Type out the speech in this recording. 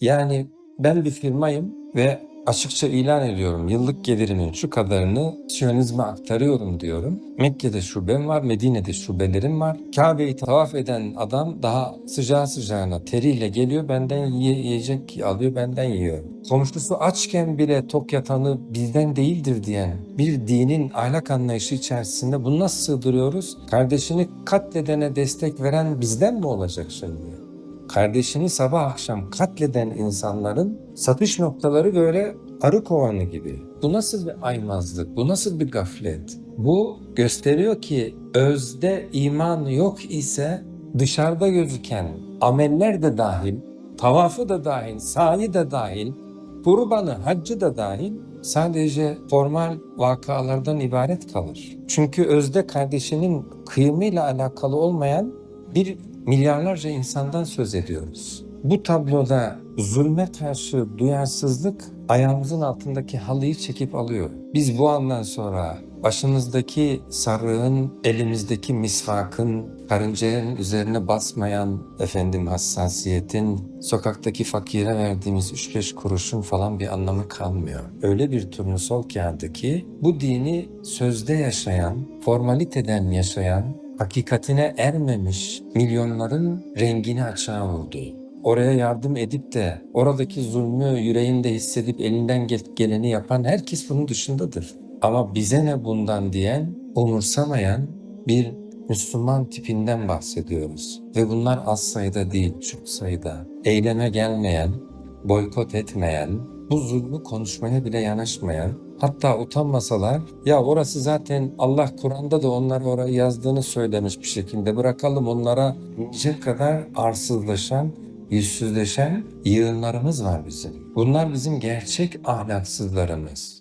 Yani ben bir firmayım ve açıkça ilan ediyorum. Yıllık gelirimin şu kadarını Siyonizme aktarıyorum diyorum. Mekke'de şubem var, Medine'de şubelerim var. Kabe'yi tavaf eden adam daha sıcağı sıcağına teriyle geliyor, benden yiye- yiyecek alıyor, benden yiyor. Komşusu açken bile tok yatanı bizden değildir diyen bir dinin ahlak anlayışı içerisinde bunu nasıl sığdırıyoruz? Kardeşini katledene destek veren bizden mi olacak şimdi? Kardeşini sabah akşam katleden insanların satış noktaları böyle arı kovanı gibi. Bu nasıl bir aymazlık? Bu nasıl bir gaflet? Bu gösteriyor ki özde iman yok ise dışarıda gözüken ameller de dahil, tavafı da dahil, sahi de dahil, kurbanı, haccı da dahil sadece formal vakalardan ibaret kalır. Çünkü özde kardeşinin kıyımıyla alakalı olmayan bir milyarlarca insandan söz ediyoruz. Bu tabloda zulme karşı duyarsızlık ayağımızın altındaki halıyı çekip alıyor. Biz bu andan sonra başımızdaki sarığın, elimizdeki misvakın, karıncanın üzerine basmayan efendim hassasiyetin, sokaktaki fakire verdiğimiz 3-5 kuruşun falan bir anlamı kalmıyor. Öyle bir turnusol kağıdı ki bu dini sözde yaşayan, formaliteden yaşayan, hakikatine ermemiş milyonların rengini açığa vurdu. Oraya yardım edip de oradaki zulmü yüreğinde hissedip elinden gel- geleni yapan herkes bunun dışındadır. Ama bize ne bundan diyen, umursamayan bir Müslüman tipinden bahsediyoruz. Ve bunlar az sayıda değil, çok sayıda. Eyleme gelmeyen, boykot etmeyen, bu zulmü konuşmaya bile yanaşmayan, hatta utanmasalar, ya orası zaten Allah Kur'an'da da onları oraya yazdığını söylemiş bir şekilde bırakalım onlara diyecek kadar arsızlaşan, yüzsüzleşen yığınlarımız var bizim. Bunlar bizim gerçek ahlaksızlarımız.